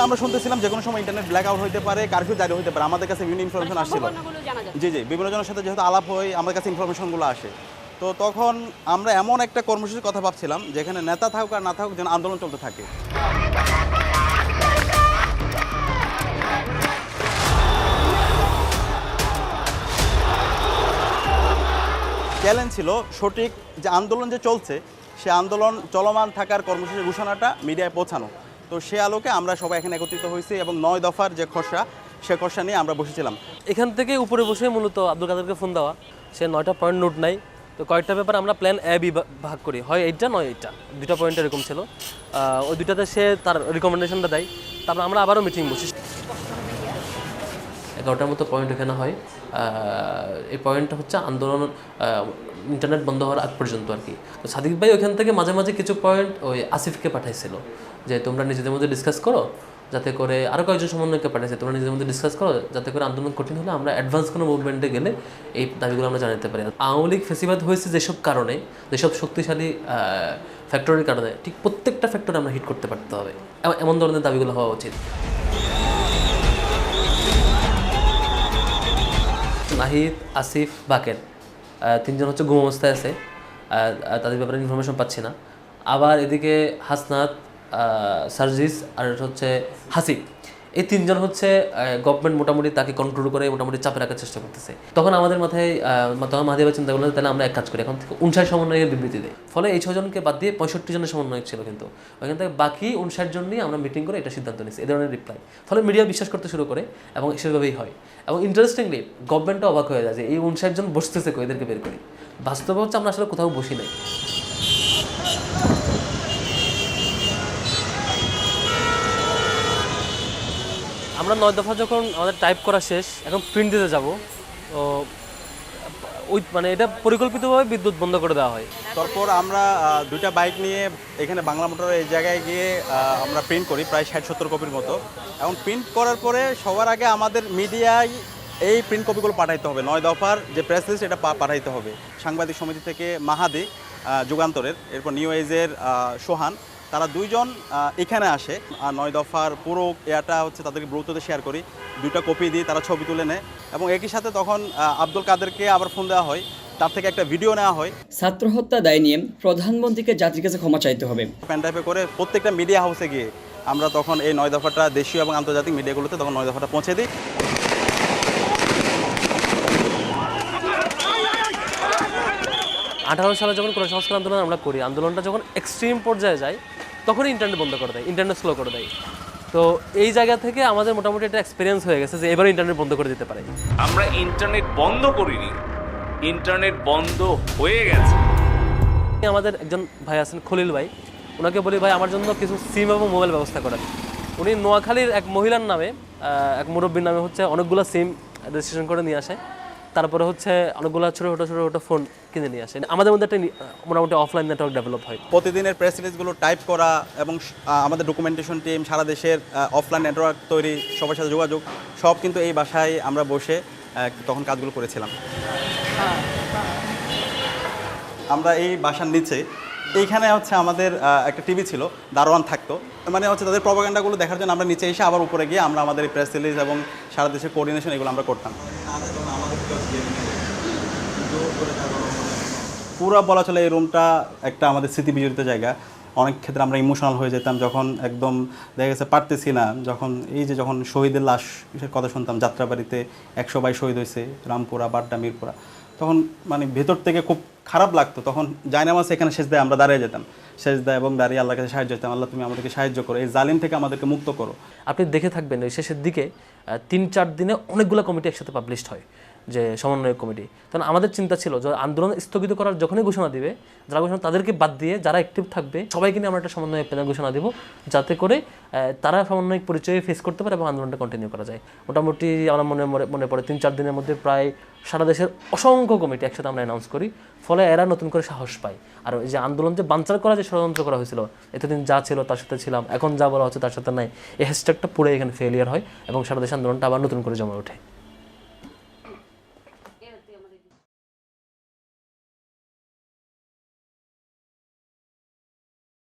আমরা শুনতেছিলাম যে কোনো সময় ইন্টারনেট ব্ল্যাক আউট হতে পারে কারফিউ জারি হতে পারে। আমাদের কাছে বিভিন্ন ইনফরমেশন আসছিল। জানা যাচ্ছে। জি জি বিভিন্ন জনের সাথে যেহেতু আলাপ হয় আমাদের কাছে ইনফরমেশনগুলো আসে। তো তখন আমরা এমন একটা কর্মসূচির কথা ভাবছিলাম যেখানে নেতা থাকুক আর না থাকুক যেন আন্দোলন চলতে থাকে। চ্যালেঞ্জ ছিল সঠিক যে আন্দোলন যে চলছে সে আন্দোলন চলমান থাকার কর্মসূচির ঘোষণাটা মিডিয়ায় পৌঁছানো। তো সে আলোকে আমরা সবাই এখানে একত্রিত হয়েছি এবং নয় দফার যে খসড়া, সে খসড়া নিয়ে আমরা বসেছিলাম। এখান থেকে উপরে বসে মূলত আব্দুল কাদেরকে ফোন দেওয়া। সে নয়টা পয়েন্ট নোট নাই। তো কয়েকটা ব্যাপার আমরা প্ল্যান এ বি ভাগ করি। হয় এইটা, নয় এইটা। দুটা পয়েন্ট এরকম ছিল। ওই দুটাতে সে তার রিকমেন্ডেশনটা দেয়। তারপর আমরা আবারও মিটিং বসি। এগারোটার মতো পয়েন্ট এখানে হয়। এই পয়েন্টটা হচ্ছে আন্দোলন ইন্টারনেট বন্ধ হওয়ার আগ পর্যন্ত আর কি। তো সাদিক ভাই ওখান থেকে মাঝে মাঝে কিছু পয়েন্ট ওই আসিফকে পাঠাইছিল, যে তোমরা নিজেদের মধ্যে ডিসকাস করো, যাতে করে আরও কয়েকজন সমন্বয়কে পাঠাইছে, তোমরা নিজেদের মধ্যে ডিসকাস করো, যাতে করে আন্দোলন কঠিন হলে আমরা অ্যাডভান্স কোনো মুভমেন্টে গেলে এই দাবিগুলো আমরা জানাতে পারি। আওয়ামী লীগ ফেসিবাদ হয়েছে যেসব কারণে, যেসব শক্তিশালী ফ্যাক্টরির কারণে, ঠিক প্রত্যেকটা ফ্যাক্টরে আমরা হিট করতে পারতে হবে। এমন ধরনের দাবিগুলো হওয়া উচিত। নাহিদ, আসিফ, বাকের। তিনজন হচ্ছে গুম অবস্থায় আছে। তাদের ব্যাপারে ইনফরমেশন পাচ্ছি না। আবার এদিকে হাসনাত সার্জিস, আর হচ্ছে হাসিব এই তিনজন হচ্ছে গভর্নমেন্ট মোটামুটি তাকে কন্ট্রোল করে মোটামুটি চাপে রাখার চেষ্টা করতেছে। তখন আমাদের মাথায় তখন মাহাদেবের চিন্তা করল যে তাহলে আমরা এক কাজ করি, এখন থেকে উনষাট সমন্বয়ের বিবৃতি দেয় ফলে এই ছজনকে বাদ দিয়ে পঁয়ষট্টি জনের সমন্বয়ক ছিল কিন্তু। ওইখান থেকে বাকি উনষাট জন নিয়ে আমরা মিটিং করে এটা সিদ্ধান্ত নিচ্ছি এই ধরনের রিপ্লাই ফলে মিডিয়া বিশ্বাস করতে শুরু করে এবং সেভাবেই হয়। এবং ইন্টারেস্টিংলি গভর্নমেন্টও অবাক হয়ে যায় যে এই উনষাট জন বসতেছে এদেরকে বের করি। বাস্তবে হচ্ছে আমরা আসলে কোথাও বসি নাই। আমরা নয় দফা যখন আমাদের টাইপ করা শেষ, এখন প্রিন্ট দিতে যাব, তো ওই মানে এটা পরিকল্পিতভাবে বিদ্যুৎ বন্ধ করে দেওয়া হয়। তারপর আমরা দুইটা বাইক নিয়ে এখানে বাংলা মোটরের এই জায়গায় গিয়ে আমরা প্রিন্ট করি, প্রায় ষাট সত্তর কপির মতো। এবং প্রিন্ট করার পরে সবার আগে আমাদের মিডিয়ায় এই প্রিন্ট কপিগুলো পাঠাইতে হবে। নয় দফার যে প্রেস লিস্ট এটা পাঠাইতে হবে। সাংবাদিক সমিতি থেকে মাহাদি যুগান্তরের, এরপর নিউ এজের সোহান তারা দুইজন এখানে আসে। আর নয় দফার পুরো ইয়াটা হচ্ছে তাদেরকে ব্রুততে শেয়ার করি। দুইটা কপি দিয়ে তারা ছবি তুলে নেয়। এবং একই সাথে তখন আব্দুল কাদেরকে আবার ফোন দেওয়া হয়। তার থেকে একটা ভিডিও নেওয়া হয়। ছাত্র হত্যা দায় নিয়ে প্রধানমন্ত্রীকে জাতির কাছে ক্ষমা চাইতে হবে। প্যান্ডাইপে করে প্রত্যেকটা মিডিয়া হাউসে গিয়ে আমরা তখন এই নয় দফাটা দেশীয় এবং আন্তর্জাতিক মিডিয়াগুলোতে তখন নয় দফাটা পৌঁছে দিই। আঠারো সালে যখন কোনো সংস্কার আন্দোলন আমরা করি আন্দোলনটা যখন এক্সট্রিম পর্যায়ে যায় তখনই ইন্টারনেট বন্ধ করে দেয় ইন্টারনেট স্লো করে দেয়। তো এই জায়গা থেকে আমাদের মোটামুটি একটা এক্সপিরিয়েন্স হয়ে গেছে যে এবার ইন্টারনেট বন্ধ করে দিতে পারে। আমরা ইন্টারনেট বন্ধ করিনি ইন্টারনেট বন্ধ হয়ে গেছে। আমাদের একজন ভাই আছেন খলিল ভাই। ওনাকে বলি ভাই আমার জন্য কিছু সিম এবং মোবাইল ব্যবস্থা করেন। উনি নোয়াখালীর এক মহিলার নামে এক মুরব্বীর নামে হচ্ছে অনেকগুলো সিম রেজিস্ট্রেশন করে নিয়ে আসে। তারপরে হচ্ছে অনেকগুলো ছোটো ছোটো ছোটো ফোন কিনে নিয়ে আসে। আমাদের মধ্যে একটা মোটামুটি অফলাইন নেটওয়ার্ক ডেভেলপ হয়। প্রতিদিনের প্রেস রিলিজগুলো টাইপ করা এবং আমাদের ডকুমেন্টেশন টিম সারা দেশের অফলাইন নেটওয়ার্ক তৈরি, সবার সাথে যোগাযোগ, সব কিন্তু এই বাসায় আমরা বসে তখন কাজগুলো করেছিলাম। আমরা এই বাসার নিচে, এইখানে হচ্ছে আমাদের একটা টিভি ছিল, দারোয়ান থাকতো। মানে হচ্ছে তাদের প্রপাগান্ডাগুলো দেখার জন্য আমরা নিচে এসে আবার উপরে গিয়ে আমরা আমাদের প্রেস রিলিজ এবং সারা দেশের কোঅর্ডিনেশন এগুলো আমরা করতাম। পুরো বলা চলে এই রুমটা একটা আমাদের স্মৃতি বিজড়িত জায়গা। অনেক ক্ষেত্রে আমরা ইমোশনাল হয়ে যেতাম, যখন একদম দেখা গেছে পারতেছি না, যখন এই যে যখন শহীদের লাশ কথা শুনতাম, যাত্রাবাড়িতে একশো বাই শহীদ হয়েছে, রামপুরা, বাড্ডা, মিরপুরা। তখন মানে ভেতর থেকে খুব খারাপ লাগতো, তখন জায়নামাজ এখানে শেষ দেয় আমরা দাঁড়িয়ে যেতাম। শেষ দেয় এবং দাঁড়িয়ে আল্লাহ কাছে সাহায্য যেতাম আল্লাহ, তুমি আমাদেরকে সাহায্য করো, এই জালিম থেকে আমাদেরকে মুক্ত করো। আপনি দেখে থাকবেন, ওই শেষের দিকে তিন চার দিনে অনেকগুলো কমিটি একসাথে পাবলিশড হয়। যে সমন্বয় কমিটি। তখন আমাদের চিন্তা ছিল যে আন্দোলন স্থগিত করার যখনই ঘোষণা দিবে, যারা ঘোষণা তাদেরকে বাদ দিয়ে যারা অ্যাক্টিভ থাকবে, সবাইকে নিয়ে আমরা একটা সমন্বয় প্যানেল ঘোষণা দিব, যাতে করে তারা সমন্বয়ক পরিচয়ে ফেস করতে পারে এবং আন্দোলনটা কন্টিনিউ করা যায়। মোটামুটি আমার মনে, মনে- পড়ে তিন, চার দিনের মধ্যে প্রায় সারা দেশের অসংখ্য কমিটি একসাথে আমরা অ্যানাউন্স করি, ফলে এরা নতুন করে সাহস পায়। আর যে আন্দোলন যে বাঞ্চার করা যে ষড়যন্ত্র করা হয়েছিল, এতদিন যা ছিল তার সাথে ছিলাম, এখন যা বলা হচ্ছে তার সাথে নাই, এই হ্যাশট্যাগটা পুরো এখানে ফেলিয়ার হয় এবং সারা দেশে আন্দোলনটা আবার নতুন করে জমে ওঠে।